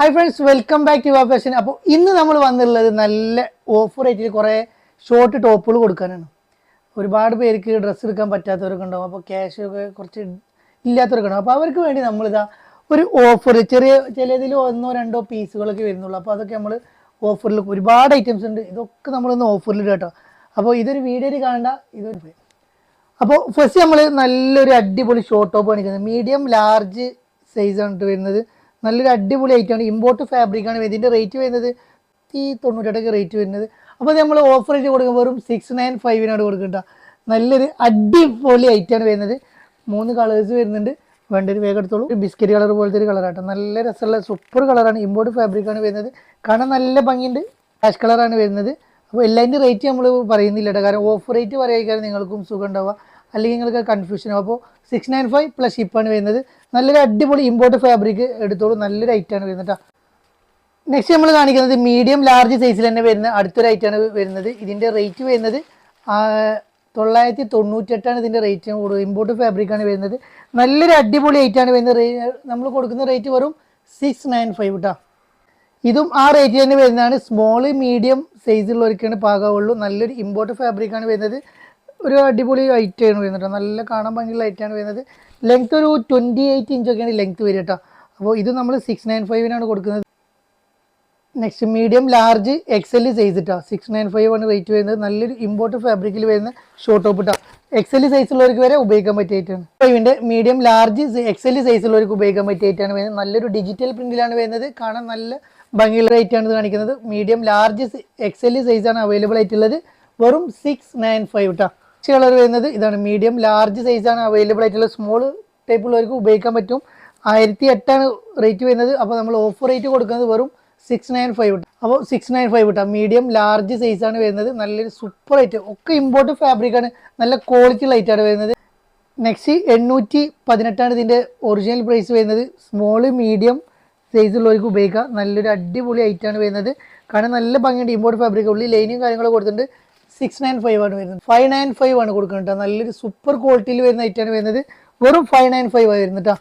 Hi friends welcome back to fashion അപ്പോൾ ഇന്ന് നമ്മൾ വന്നിട്ടുള്ളത് നല്ല ഓഫർ റേറ്റിൽ കുറേ ഷോർട്ട് ടോപ്പുകൾ കൊടുക്കാനാണ്. ഒരുപാട് പേർക്ക് ഡ്രസ്സ് എടുക്കാൻ പറ്റാത്തവരൊക്കെ ഉണ്ടാവും. അപ്പോൾ ക്യാഷ് ഒക്കെ കുറച്ച് ഇല്ലാത്തവരൊക്കെ ഉണ്ടാവും. അപ്പോൾ അവർക്ക് വേണ്ടി നമ്മളിതാ ഒരു ഓഫർ ചെറിയ ചിലതിൽ ഒന്നോ രണ്ടോ പീസുകളൊക്കെ വരുന്നുള്ളൂ. അപ്പോൾ അതൊക്കെ നമ്മൾ ഓഫറിൽ ഒരുപാട് ഐറ്റംസ് ഉണ്ട്. ഇതൊക്കെ നമ്മളൊന്ന് ഓഫറിൽ കേട്ടോ. അപ്പോൾ ഇതൊരു വീഡിയോയിൽ കാണണ്ട. ഇതൊരു അപ്പോൾ ഫസ്റ്റ് നമ്മൾ നല്ലൊരു അടിപൊളി ഷോർട്ട് ടോപ്പ് കാണിക്കുന്നത്. മീഡിയം ലാർജ് സൈസ് ആണ് വരുന്നത്. നല്ലൊരു അടിപൊളി ഐറ്റമാണ് ഇമ്പോർട്ട് ഫാബ്രിക് ആണ്. ഇതിന്റെ റേറ്റ് വരുന്നത് ഈ തൊണ്ണൂറ്റെട്ടൊക്കെ റേറ്റ് വരുന്നത്. അപ്പോൾ നമ്മൾ ഓഫർ റേറ്റ് കൊടുക്കുക വെറും സിക്സ് നയൻ ഫൈവിനാണ് കൊടുക്കേണ്ട നല്ലൊരു അടിപൊളി ഐറ്റമാണ് വരുന്നത്. മൂന്ന് കളേഴ്സ് വരുന്നുണ്ട്. വേണ്ട ഒരു വേഗം എടുത്തോളൂ. ഒരു ബിസ്ക്കറ്റ് കളർ പോലത്തെ ഒരു കളറാട്ടോ നല്ല രസമുള്ള സൂപ്പർ കളറാണ് ഇമ്പോർട്ട് ഫാബ്രിക് ആണ് വരുന്നത്. കാണാൻ നല്ല ഭംഗിയുണ്ട്. ക്യാഷ് കളറാണ് വരുന്നത്. അപ്പോൾ എല്ലാതിന്റെ റേറ്റ് നമ്മൾ പറയുന്നില്ല കേട്ടോ കാരണം ഓഫർ റേറ്റ് പറയുകയാണെങ്കിൽ നിങ്ങൾക്കും സുഖം ഉണ്ടാവുക. അല്ലെങ്കിൽ നിങ്ങൾക്ക് കൺഫ്യൂഷൻ ആവും. അപ്പോൾ സിക്സ് നയൻ ഫൈവ് പ്ലസ് ഷിപ്പാണ് വരുന്നത്. നല്ലൊരു അടിപൊളി ഇമ്പോർട്ട് ഫാബ്രിക് എടുത്തോളൂ. നല്ലൊരു ഐറ്റാണ് വരുന്നത് നെക്സ്റ്റ് നമ്മൾ കാണിക്കുന്നത് മീഡിയം ലാർജ് സൈസിൽ തന്നെ വരുന്ന അടുത്തൊരു ഐറ്റാണ് വരുന്നത്. ഇതിന്റെ റേറ്റ് വരുന്നത് തൊള്ളായിരത്തി തൊണ്ണൂറ്റെട്ടാണ് ഇതിന്റെ റേറ്റ് കൂടുതൽ ഇമ്പോർട്ട് ഫാബ്രിക്കാണ് വരുന്നത്. നല്ലൊരു അടിപൊളി ഐറ്റാണ് വരുന്നത്. നമ്മൾ കൊടുക്കുന്ന റേറ്റ് വെറും സിക്സ് നയൻ ഫൈവ് കേട്ടോ ഇതും ആ റേറ്റ് തന്നെ വരുന്നതാണ്. സ്മോൾ മീഡിയം സൈസുള്ളവർക്കാണ് പാകാവുള്ളൂ. നല്ലൊരു ഇമ്പോർട്ട് ഫാബ്രിക്കാണ് വരുന്നത്. ഒരു അടിപൊളി ഐറ്റാണ് വരുന്നത് കേട്ടോ നല്ല കാണാൻ ഭംഗിയുള്ള ആണ് വരുന്നത്. ലെങ്ത് ഒരു ട്വന്റി എയ്റ്റ് ഇഞ്ചൊക്കെയാണ് ലെങ്ത് വരിക കേട്ടോ അപ്പോൾ ഇത് നമ്മൾ സിക്സ് നയൻ ഫൈവിനാണ് കൊടുക്കുന്നത്. Next medium large XL size ഇട്ടാ സിക്സ് നയൻ ഫൈവ് ആണ് റേറ്റ് വരുന്നത്. നല്ലൊരു ഇമ്പോർട്ട് ഫാബ്രിക്കിൽ വരുന്ന ഷോർട്ട് ടോപ്പ് ഇട്ടാ സൈസ് ഉള്ളവർക്ക് വരെ ഉപയോഗിക്കാൻ പറ്റിയിട്ടാണ് ഫൈവിന്റെ മീഡിയം ലാർജ് എക്സൽ സൈസുള്ളവർക്ക് ഉപയോഗിക്കാൻ പറ്റിയിട്ടാണ് വരുന്നത്. നല്ലൊരു ഡിജിറ്റൽ പ്രിന്റിലാണ് വരുന്നത്. കാണാൻ നല്ല ഭംഗിയുള്ള റേറ്റ് ആണ് കാണിക്കുന്നത്. മീഡിയം ലാർജ് എക്സൽ സൈസാണ് അവൈലബിൾ ആയിട്ടുള്ളത്. വെറും സിക്സ് നയൻ ഫൈവ് ഇട്ടാ കളർ വരുന്നത് ഇതാണ് മീഡിയം ലാർജ് സൈസാണ് അവൈലബിൾ ആയിട്ടുള്ള സ്മോൾ ടൈപ്പ് ഉള്ളവർക്ക് ഉപയോഗിക്കാൻ പറ്റും. ആയിരത്തി എട്ടാണ് റേറ്റ് വരുന്നത്. അപ്പോൾ നമ്മൾ ഓഫർ റേറ്റ് കൊടുക്കുന്നത് വെറും സിക്സ് നയൻ ഫൈവ് അപ്പോൾ സിക്സ് നയൻ ഫൈവ് കിട്ടാം മീഡിയം ലാർജ് സൈസാണ് വരുന്നത്. നല്ലൊരു സൂപ്പർ ഐറ്റം ഒക്കെ ഇമ്പോർട്ട് ഫാബ്രിക് ആണ്. നല്ല ക്വാളിറ്റി ലൈറ്റാണ് വരുന്നത്. നെക്സ്റ്റ് എണ്ണൂറ്റി പതിനെട്ടാണ് ഇതിന്റെ ഒറിജിനൽ പ്രൈസ് വരുന്നത്. സ്മോൾ മീഡിയം സൈസ് ഉള്ളവർക്ക് ഉപയോഗിക്കാം. നല്ലൊരു അടിപൊളി ഐറ്റാണ് വരുന്നത്. കാരണം നല്ല ഭംഗിയുണ്ട്. ഇമ്പോർട്ട് ഫാബ്രിക് ഉള്ളിൽ ലൈനും കാര്യങ്ങളും കൊടുത്തിട്ടുണ്ട്. സിക്സ് നയൻ ഫൈവ് ആണ് വരുന്നത്. ഫൈവ് നയൻ ഫൈവ് ആണ് കൊടുക്കുന്നത് നല്ലൊരു സൂപ്പർ ക്വാളിറ്റിയിൽ വരുന്ന ഐറ്റാണ് വരുന്നത്. വെറും ഫൈവ് നയൻ ഫൈവ് ആണ് വരുന്നത് കേട്ടോ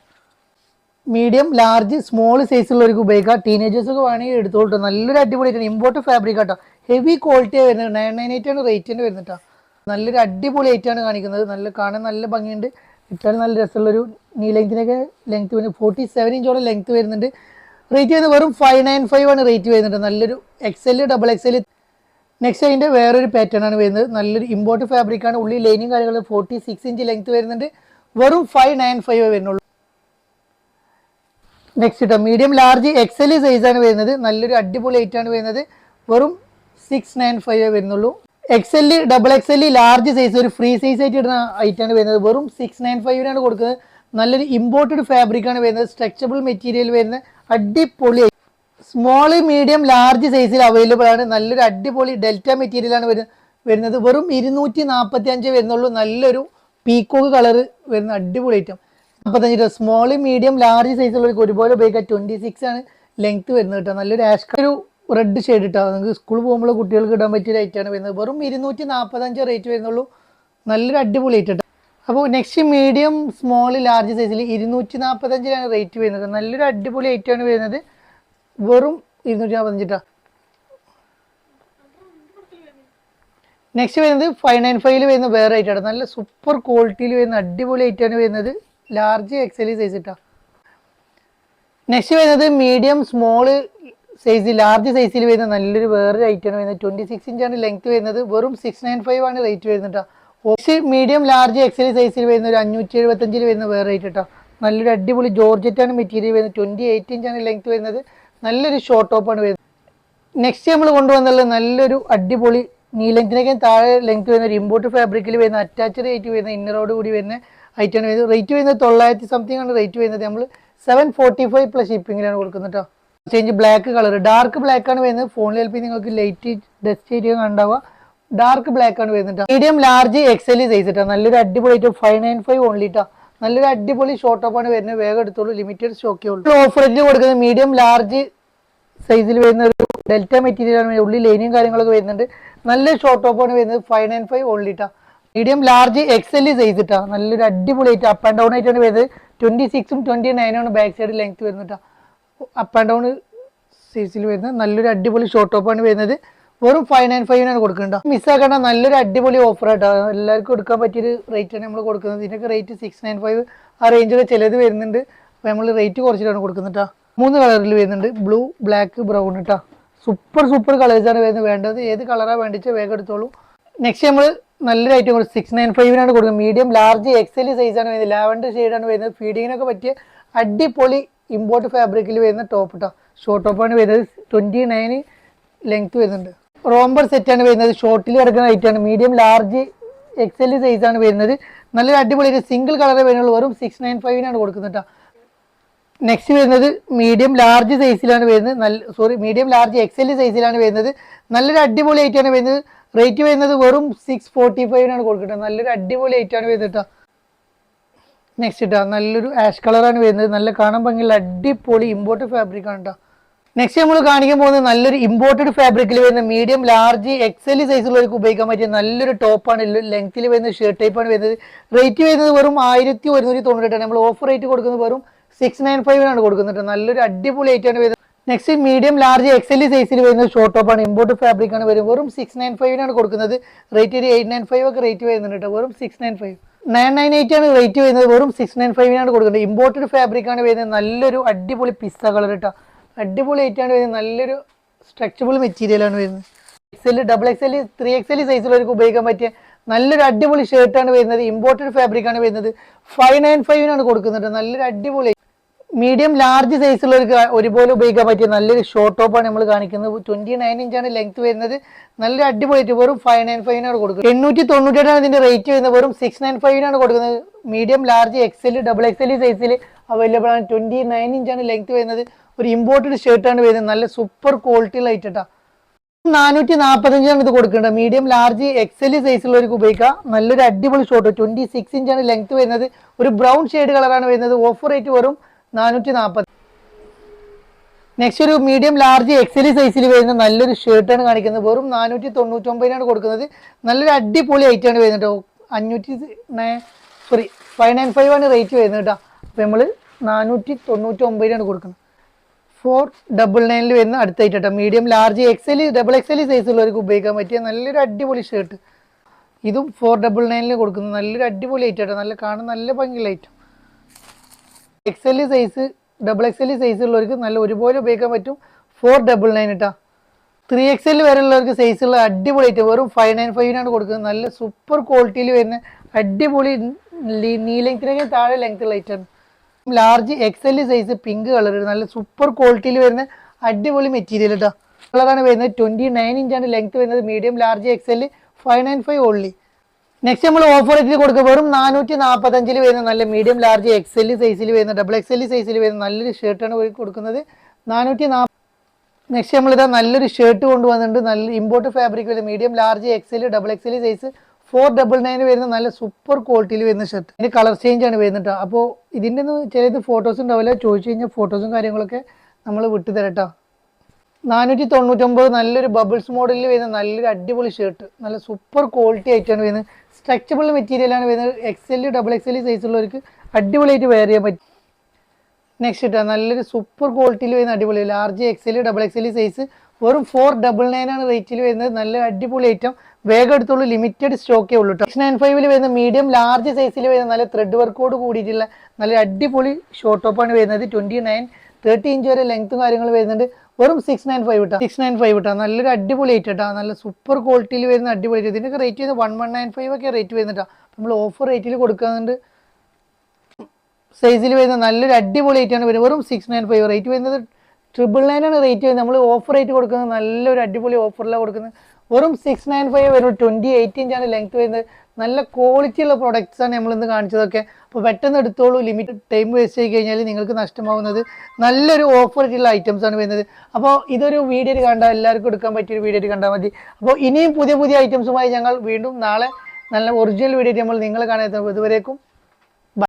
മീഡിയം ലാർജ് സ്മോൾ സൈസുള്ളവർക്ക് ഉപയോഗിക്കാം. ടീനേജേഴ്സ് ഒക്കെ വേണമെങ്കിൽ എടുത്തോട്ടോ നല്ലൊരു അടിപൊളി ഇമ്പോർട്ട് ഫാബ്രിക് ആട്ടോ ഹെവി ക്വാളിറ്റി വരുന്നത്. നയൻ നയൻ എയ്റ്റ് ആണ് റേറ്റ് തന്നെ വരുന്നത് നല്ലൊരു അടിപൊളി ആണ് കാണിക്കുന്നത്. നല്ല കാണാൻ നല്ല ഭംഗിയുണ്ട്. ഇട്ടാൽ നല്ല രസമുള്ളൊരു നീ ലെങ്ത്തിനൊക്കെ ലെങ്ത് വരുന്നത് ഫോർട്ടി സെവൻ ഇഞ്ചോളം ലെങ്ത് വരുന്നുണ്ട്. റേറ്റ് വരുന്നത് വെറും ഫൈവ് നയൻ ഫൈവ് ആണ് റേറ്റ് വരുന്നുണ്ട് നല്ലൊരു എക്സൽ ഡബിൾ എക്സൽ നെക്സ്റ്റ് അതിന്റെ വേറൊരു പാറ്റേൺ ആണ് വരുന്നത്. നല്ലൊരു ഇമ്പോർട്ട് ഫാബ്രിക് ആണ്. ഉള്ളി ലൈനിങ് കാര്യങ്ങളും ഫോർട്ടി സിക്സ് ഇഞ്ച് ലെങ്ത് വരുന്നുണ്ട്. വെറും ഫൈവ് നയൻ ഫൈവ് വരുന്നുള്ളൂ. നെക്സ്റ്റ് കേട്ടോ മീഡിയം ലാർജ് എക്സൽ സൈസ് ആണ് വരുന്നത്. നല്ലൊരു അടിപൊളി ഐറ്റ് ആണ് വരുന്നത്. വെറും സിക്സ് നയൻ ഫൈവ് വരുന്നുള്ളൂ. XL double XL large size ഒരു ഫ്രീ സൈസ് ആയിട്ട് ഇടുന്ന ഐറ്റ് ആണ് വരുന്നത്. വെറും സിക്സ് നയൻ ഫൈവിനാണ് കൊടുക്കുന്നത്. നല്ലൊരു ഇമ്പോർട്ടഡ് ഫാബ്രിക് ആണ് വരുന്നത്. സ്ട്രെച്ചബിൾ മെറ്റീരിയൽ വരുന്ന അടിപൊളി സ്മോൾ മീഡിയം ലാർജ് സൈസിൽ അവൈലബിൾ ആണ്. നല്ലൊരു അടിപൊളി ഡെൽറ്റ മെറ്റീരിയൽ ആണ് വരുന്നത് വരുന്നത്. വെറും ഇരുന്നൂറ്റി നാൽപ്പത്തി അഞ്ച് വരുന്നുള്ളൂ. നല്ലൊരു പീക്കോക്ക് കളർ വരുന്ന അടിപൊളി ഐറ്റം നാൽപ്പത്തഞ്ച് രൂപ. സ്മോൾ മീഡിയം ലാർജ് സൈസുള്ളവർക്ക് ഒരുപോലെ ഉപയോഗിക്കാം ട്വന്റി സിക്സ് ആണ് ലെങ്ത് വരുന്നത് കേട്ടോ. നല്ലൊരു ആഷ് ഒരു റെഡ് ഷെയ്ഡ് ഇട്ടോ. നിങ്ങൾക്ക് സ്കൂൾ പോകുമ്പോൾ കുട്ടികൾക്ക് ഇടാൻ പറ്റിയ ഐറ്റാണ് വരുന്നത്. വെറും ഇരുന്നൂറ്റി നാൽപ്പത്തഞ്ച് റേറ്റ് വരുന്നുള്ളൂ. നല്ലൊരു അടിപൊളി ഐറ്റം കേട്ടോ അപ്പോൾ നെക്സ്റ്റ് മീഡിയം സ്മോൾ ലാർജ് സൈസിൽ ഇരുന്നൂറ്റി നാൽപ്പത്തഞ്ചിലാണ് റേറ്റ് വരുന്നത്. നല്ലൊരു അടിപൊളി ഐറ്റമാണ് വരുന്നത്. വെറും ഇരുന്നൂറ്റി നാൽപ്പത്തഞ്ച് കേട്ടോ നെക്സ്റ്റ് വരുന്നത് ഫൈവ് നയൻ ഫൈവിൽ വരുന്ന വേറെ ഐറ്റാണ് നല്ല സൂപ്പർ ക്വാളിറ്റിയിൽ വരുന്ന അടിപൊളി ഐറ്റാണ് വരുന്നത്. ലാർജ് എക്സൽ സൈസ് ഇട്ടാ നെക്സ്റ്റ് വരുന്നത് മീഡിയം സ്മോൾ സൈസ് ലാർജ് സൈസിൽ വരുന്ന നല്ലൊരു വേറൊരു ഐറ്റാണ് വരുന്നത്. ട്വന്റി സിക്സ് ഇഞ്ചാണ് ലെങ്ത് വരുന്നത്. വെറും സിക്സ് നയൻ ഫൈവ് ആണ് റേറ്റ് വരുന്നത് മീഡിയം ലാർജ് എക്സൽ സൈസിൽ വരുന്ന ഒരു അഞ്ഞൂറ്റി എഴുപത്തഞ്ചിൽ വരുന്ന വേറെ റേറ്റ് കേട്ടോ നല്ലൊരു അടിപൊളി ജോർജറ്റാണ് മെറ്റീരിയൽ വരുന്നത്. ട്വന്റി എയ്റ്റ് ഇഞ്ചാണ് ലെങ്ത് വരുന്നത്. നല്ലൊരു ഷോർട്ട് ടോപ്പാണ് വരുന്നത്. നെക്സ്റ്റ് നമ്മൾ കൊണ്ടുവന്നുള്ള നല്ലൊരു അടിപൊളി നീ ലെങ്ത്തിനൊക്കെ താഴെ ലെങ്ത് വരുന്ന ഒരു ഇമ്പോർട്ട് ഫാബ്രിക്കിൽ വരുന്ന അറ്റാച്ച്ഡ് റേറ്റ് വരുന്ന ഇന്നറോട് കൂടി വരുന്ന ഐറ്റം വരുന്നത്. റേറ്റ് വരുന്നത് തൊള്ളായിരത്തി സംതിങ് ആണ്. റേറ്റ് വരുന്നത് നമ്മൾ സെവൻ ഫോർട്ടി ഫൈവ് പ്ലസ് ഷിപ്പിങ്ങിലാണ് കൊടുക്കുന്നത് കേട്ടോ change black colour dark black ആണ് വരുന്നത്. ഫോണിൽ ചിലപ്പോൾ നിങ്ങൾക്ക് ലൈറ്റ് ഡസ്റ്റ് ഏരിയ കണ്ടാവുക ഡാർക്ക് ബ്ലാക്ക് ആണ് വരുന്നത് മീഡിയം ലാർജ് എക്സൽ സൈസ് കേട്ടോ നല്ലൊരു അടിപൊളി ഫൈവ് നയൻ ഫൈവ് ഓൺലി കേട്ടോ നല്ലൊരു അടിപൊളി ഷോർട്ട് ടോപ്പ് ആണ് വരുന്നത്. വേഗം എടുത്തോളൂ. ലിമിറ്റഡ് സ്റ്റോക്കേ ഉള്ളൂ. ഓഫറിൽ റേറ്റിൽ കൊടുക്കുന്നത് മീഡിയം ലാർജ് സൈസിൽ വരുന്ന ഒരു ഡെൽറ്റ മെറ്റീരിയൽ ആണ് ഉള്ളിൽ ലൈനിയും കാര്യങ്ങളൊക്കെ വരുന്നുണ്ട്. നല്ല ഷോർട്ട് ടോപ്പ് ആണ് വരുന്നത്. Five nine five only medium large XL size ഇട്ടാ നല്ലൊരു അടിപൊളി ആയിട്ട് അപ്പ് ആൻഡ് ഡൗൺ ആയിട്ടാണ് വരുന്നത്. ട്വന്റി സിക്സും ട്വന്റി നയനുമാണ് ബാക്ക് സൈഡ് ലെങ്ത് വരുന്നിട്ടാ അപ്പ് ആൻഡ് ഡൗൺ സൈസിൽ വരുന്ന നല്ലൊരു അടിപൊളി ഷോർട്ട് ടോപ്പാണ് വരുന്നത്. വെറും ഫൈവ് നയൻ ഫൈവിനാണ് മിസ് മിസ്സാക്കേണ്ട നല്ലൊരു അടിപൊളി ഓഫർ ആട്ടോ. എല്ലാവർക്കും എടുക്കാൻ പറ്റിയൊരു റേറ്റാണ് നമ്മൾ കൊടുക്കുന്നത്. ഇതിനൊക്കെ റേറ്റ് സിക്സ് നയൻ ഫൈവ് ആ റേഞ്ചൊക്കെ ചിലത് വരുന്നുണ്ട്. അപ്പോൾ നമ്മൾ റേറ്റ് കുറച്ചിട്ടാണ് കൊടുക്കുന്നത് കേട്ടോ മൂന്ന് കളറിൽ വരുന്നുണ്ട്. ബ്ലൂ ബ്ലാക്ക് ബ്രൗൺ കേട്ടോ സൂപ്പർ സൂപ്പർ കളേഴ്സാണ് വരുന്നത്. വേണ്ടത് ഏത് കളറാണ് വേണ്ടിച്ചാൽ വേഗം എടുത്തോളൂ. നെക്സ്റ്റ് നമ്മൾ നല്ലൊരു ഐറ്റം കൊടുക്കും സിക്സ് നയൻ ഫൈവിനാണ് കൊടുക്കുന്നത്. മീഡിയം ലാർജ് എക്സൽ സൈസാണ് വരുന്നത്. ലാവൻഡർ ഷെയ്ഡാണ് വരുന്നത്. ഫീഡിങ്ങിനൊക്കെ പറ്റിയ അടിപൊളി ഇമ്പോർട്ട് ഫാബ്രിക്കിൽ വരുന്ന ടോപ്പ് കേട്ടോ ഷോർട്ട് ടോപ്പാണ് വരുന്നത്. ട്വന്റി നയൻ ലെങ്ത് വരുന്നുണ്ട്. റോംബർ സെറ്റാണ് വരുന്നത്. ഷോർട്ടിൽ കിടക്കുന്ന ഐറ്റാണ് മീഡിയം ലാർജ് എക്സൽ ആണ് വരുന്നത്. നല്ലൊരു അടിപൊളി ഒരു സിംഗിൾ കളറേ വരുന്നുള്ളൂ വെറും സിക്സ് നയൻ ഫൈവിനാണ് കൊടുക്കുന്നത് കേട്ടോ നെക്സ്റ്റ് വരുന്നത് മീഡിയം ലാർജ് സൈസിലാണ് വരുന്നത്. നല്ല സോറി മീഡിയം ലാർജ് എക്സൽ സൈസിലാണ് വരുന്നത്. നല്ലൊരു അടിപൊളി ഐറ്റാണ് വരുന്നത്. റേറ്റ് വരുന്നത് വെറും സിക്സ് ഫോർട്ടി ഫൈവിനാണ് കൊടുക്കുന്നത് നല്ലൊരു അടിപൊളി ഐറ്റാണ് വരുന്നത് കേട്ടോ നെക്സ്റ്റ് ഇട്ടാ നല്ലൊരു ആഷ് കളറാണ് വരുന്നത്. നല്ല കാണാൻ ഭംഗിയുള്ള അടിപൊളി ഫാബ്രിക് ആണ് കേട്ടോ നെക്സ്റ്റ് നമ്മൾ കാണിക്കാൻ പോകുന്നത് നല്ലൊരു ഇമ്പോർട്ടഡ് ഫാബ്രിക്കിൽ വരുന്ന മീഡിയം ലാർജ് എക്സൽ സൈസുള്ളവർക്ക് ഉപയോഗിക്കാൻ പറ്റിയ നല്ലൊരു ടോപ്പാണ് ലെങ്ത്തിൽ വരുന്ന ഷർട്ട് ടൈപ്പാണ് വരുന്നത് റേറ്റ് വരുന്നത്. വെറും ആയിരത്തി ഒരുന്നൂറ്റി തൊണ്ണൂറ്റെട്ടാണ് നമ്മൾ ഓഫർ റേറ്റ് കൊടുക്കുന്നത് വെറും സിക്സ് നയൻ ഫൈവിനാണ് കൊടുക്കുന്നത്. നല്ലൊരു അടിപൊളി ആയിട്ടാണ് വരുന്നത്. നെക്സ്റ്റ് മീഡിയം ലാർജ് എക്സൽ സൈസിൽ വരുന്ന ഷോർട്ട് ടോപ്പാണ് ഇമ്പോർട്ട് ഫാബ്രിക് ആണ്. വരുന്നത്. വെറും സിക്സ് നയൻ ഫൈവിനാണ് കൊടുക്കുന്നത്. റേറ്റ് ഒരു എയ്റ്റ് നയൻ ഫൈവ് ഒക്കെ റേറ്റ് വരുന്നുണ്ട് കേട്ടോ വെറും six nine five nine nine eight ആണ് റേറ്റ് വരുന്നത്. വെറും സിക്സ് നയൻ ഫൈവിനാണ് കൊടുക്കുന്നത്. ഇമ്പോർട്ടഡ് ഫാബ്രിക് ആണ് വരുന്നത്. നല്ലൊരു അടിപൊളി പിസ്ത കളർ കേട്ടോ അടിപൊളി ആയിട്ടാണ് വരുന്നത്. നല്ലൊരു സ്ട്രെച്ചബിൾ മെറ്റീരിയലാണ് വരുന്നത്. XL double XL three XL സൈസിലുള്ളവർക്ക് ഉപയോഗിക്കാൻ പറ്റിയ നല്ലൊരു അടിപൊളി ഷർട്ടാണ് വരുന്നത്. ഇമ്പോർട്ടഡ് ഫാബ്രിക് ആണ് വരുന്നത്. ഫൈവ് നയൻ ഫൈവിനാണ് കൊടുക്കുന്നത്. നല്ലൊരു അടിപൊളി മീഡിയം ലാർജ് സൈസുള്ളവർക്ക് ഒരുപോലെ ഉപയോഗിക്കാൻ പറ്റിയ നല്ലൊരു ഷോർട്ട് ടോപ്പാണ് നമ്മൾ കാണിക്കുന്നത്. ട്വന്റി നയൻ ഇഞ്ചാണ് ലെങ്ത് വരുന്നത്. നല്ലൊരു അടിപൊളി വെറും ഫൈവ് നയൻ ഫൈവിനാണ് കൊടുക്കുന്നത്. എണ്ണൂറ്റി തൊണ്ണൂറ്റെട്ടാണ് ഇതിന്റെ റേറ്റ് വരുന്നത്. വെറും സിക്സ് നയൻ ഫൈവിനാണ് കൊടുക്കുന്നത്. Medium large XL double XL സൈസിൽ അവൈലബിൾ ആണ്. ട്വന്റി നയൻ ഇഞ്ചാണ് ലെങ്ത് വരുന്നത്. ഒരു ഇമ്പോർട്ടഡ് ഷർട്ടാണ് വരുന്നത്. നല്ല സൂപ്പർ ക്വാളിറ്റി ലൈറ്റാ നാനൂറ്റി നാൽപ്പത്തഞ്ചാണ് ഇത് കൊടുക്കേണ്ടത് മീഡിയം ലാർജ് എക്സൽ സൈസുള്ളവർക്ക് ഉപയോഗിക്കാം. നല്ലൊരു അടിപൊളി ഷോട്ട് ട്വന്റി സിക്സ് ഇഞ്ചാണ് ലെങ്ത് വരുന്നത്. ഒരു ബ്രൗൺ ഷെയ്ഡ് കളറാണ് വരുന്നത്. ഓഫർ റേറ്റ് വെറും നാനൂറ്റി നാൽപ്പത് നെക്സ്റ്റ് ഒരു മീഡിയം ലാർജ് എക്സൽ സൈസിൽ വരുന്ന നല്ലൊരു ഷർട്ടാണ് കാണിക്കുന്നത്. വെറും നാനൂറ്റി തൊണ്ണൂറ്റൊമ്പതിനാണ് കൊടുക്കുന്നത്. നല്ലൊരു അടിപൊളി ഐറ്റമാണ് വരുന്നത് കേട്ടോ. അഞ്ഞൂറ്റി സോറി ഫൈവ് നയൻ ഫൈവ് ആണ് റേറ്റ് വരുന്നത് കേട്ടോ. അപ്പോൾ നമ്മൾ നാനൂറ്റി തൊണ്ണൂറ്റി ഒമ്പതിനാണ് കൊടുക്കുന്നത് ഫോർ ഡബിൾ നയനിൽ വരുന്ന അടുത്ത ഐറ്റം കേട്ടോ medium large XL double XL സൈസുള്ളവർക്ക് ഉപയോഗിക്കാൻ പറ്റിയ നല്ലൊരു അടിപൊളി ഷർട്ട് ഇതും ഫോർ ഡബിൾ നയനിൽ കൊടുക്കുന്നത്. നല്ലൊരു അടിപൊളി ഐറ്റം കേട്ടോ നല്ല കാണാൻ നല്ല ഭംഗിയുള്ള item XL size double X L size ഉള്ളവർക്ക് നല്ല ഒരുപോലെ ഉപയോഗിക്കാൻ പറ്റും. ഫോർ ഡബിൾ നയൻ ഇട്ടാ ത്രീ എക്സ് എൽ വരെ ഉള്ളവർക്ക് സൈസ് ഉള്ള അടിപൊളി ഐറ്റം വെറും ഫൈവ് നയൻ ഫൈവിനാണ് കൊടുക്കുന്നത്. നല്ല സൂപ്പർ ക്വാളിറ്റിയിൽ വരുന്ന അടിപൊളി നീ ലെങ്ത്തിനൊക്കെ താഴെ ലെങ്ത് ഉള്ള item large L size pink colour നല്ല സൂപ്പർ ക്വാളിറ്റിയിൽ വരുന്ന അടിപൊളി മെറ്റീരിയൽ കേട്ടോ കളറാണ് വരുന്നത് ട്വന്റി നയൻ ഇഞ്ചാണ് ലെങ്ത് വരുന്നത്. Medium large X L five nine five only next നമ്മൾ ഓഫർ റേറ്റിൽ കൊടുക്കുക. വെറും നാനൂറ്റി നാൽപ്പത്തഞ്ചിൽ വരുന്ന നല്ല മീഡിയം ലാർജ് എക്സൽ സൈസിൽ വരുന്ന ഡബിൾ എക്സൽ സൈസിൽ വരുന്ന നല്ലൊരു ഷർട്ടാണ് കൊടുക്കുന്നത്. നാനൂറ്റി നാൽപ്പത് നെക്സ്റ്റ് നമ്മളിതാ നല്ലൊരു ഷർട്ട് കൊണ്ടുവന്നിട്ടുണ്ട്. നല്ല ഇമ്പോർട്ട് ഫാബ്രിക് വരുന്ന medium large XL double XL size four double nine വരുന്ന നല്ല സൂപ്പർ ക്വാളിറ്റിയിൽ വരുന്ന ഷർട്ട് ഇതിന് കളർ ചേഞ്ച് ആണ് വരുന്നത് അപ്പോൾ ഇതിന്റെ ചിലത് ഫോട്ടോസ് ഉണ്ടാവില്ല. ചോദിച്ചു കഴിഞ്ഞാൽ ഫോട്ടോസും കാര്യങ്ങളൊക്കെ നമ്മൾ വിട്ടു തരട്ടോ നാനൂറ്റി തൊണ്ണൂറ്റൊമ്പത് നല്ലൊരു ബബിൾസ് മോഡലിൽ വരുന്ന നല്ലൊരു അടിപൊളി ഷർട്ട് നല്ല സൂപ്പർ ക്വാളിറ്റി ആയിട്ടാണ് വരുന്നത്. സ്ട്രെച്ചബിൾ മെറ്റീരിയലാണ് വരുന്നത്. എക്സൽ ഡബിൾ എക്സൽ സൈസുള്ളവർക്ക് അടിപൊളിയായിട്ട് വെയർ ചെയ്യാൻ പറ്റും. നെക്സ്റ്റ് ഇട്ടാ നല്ലൊരു സൂപ്പർ ക്വാളിറ്റിയിൽ വരുന്ന അടിപൊളി large XL double XL size വെറും ഫോർ ഡബിൾ നയൻ ആണ് റേറ്റിൽ വരുന്നത്. നല്ല അടിപൊളി ഐറ്റം വേഗം എടുത്തുള്ളൂ ലിമിറ്റഡ് സ്റ്റോക്കേ ഉള്ളൂ സിക്സ് നയൻ ഫൈവിൽ വരുന്ന മീഡിയം ലാർജ് സൈസിൽ വരുന്ന നല്ല ത്രെഡ് വർക്കോട് കൂടിയിട്ടുള്ള നല്ല അടിപൊളി ഷോർട്ട് ടോപ്പാണ് വരുന്നത്. ട്വന്റി നയൻ തേർട്ടി ഇഞ്ച് വരെ ലെങ്ത്തും കാര്യങ്ങളും വരുന്നുണ്ട്. വെറും സിക്സ് നയൻ ഫൈവ് ഇട്ടാ. സിക്സ് നയൻ ഫൈവ് ഇട്ടാ. നല്ലൊരു അടിപൊളി ഐറ്റം ഇട്ടാ. നല്ല സൂപ്പർ ക്വാളിറ്റിയിൽ വരുന്ന അടിപൊളി. ഇതിനൊക്കെ റേറ്റ് ചെയ്യുന്നത് വൺ വൺ നയൻ ഫൈവ് ഒക്കെ റേറ്റ് വരുന്നിട്ടാ നമ്മൾ ഓഫർ റേറ്റിൽ കൊടുക്കുന്നുണ്ട്. സൈസിൽ വരുന്ന നല്ലൊരു അടിപൊളി ആണ് വരുന്നത്. വെറും സിക്സ് നയൻ ഫൈവ് റേറ്റ് വരുന്നത് ട്രിപ്പിൾ നയൻ ആണ് റേറ്റ് വരുന്നത്. നമ്മൾ ഓഫർ റേറ്റ് കൊടുക്കുന്നത് നല്ലൊരു അടിപൊളി ഓഫറിലാണ് കൊടുക്കുന്നത്. വെറും സിക്സ് നയൻ ഫൈവ് വരും ട്വന്റി എയ്റ്റ് ഇഞ്ചാണ് ലെങ്ത് വരുന്നത്. നല്ല ക്വാളിറ്റി ഉള്ള products ആണ് നമ്മൾ ഇന്ന് കാണിച്ചതൊക്കെ. അപ്പോൾ പെട്ടെന്ന് എടുത്തോളൂ. ലിമിറ്റഡ് ടൈം വേസ്റ്റ് ചെയ്ത് കഴിഞ്ഞാൽ നിങ്ങൾക്ക് നഷ്ടമാവുന്നത് നല്ലൊരു ആയിട്ടുള്ള ഐറ്റംസ് ആണ് വരുന്നത്. അപ്പോൾ ഇതൊരു വീഡിയോ കണ്ടാൽ എല്ലാവർക്കും എടുക്കാൻ പറ്റിയൊരു വീഡിയോ കണ്ടാൽ മതി. അപ്പോൾ ഇനിയും പുതിയ പുതിയ ഐറ്റംസുമായി ഞങ്ങൾ വീണ്ടും നാളെ നല്ല ഒറിജിനൽ വീഡിയോ നമ്മൾ നിങ്ങൾ കാണാൻ ഇതുവരേക്കും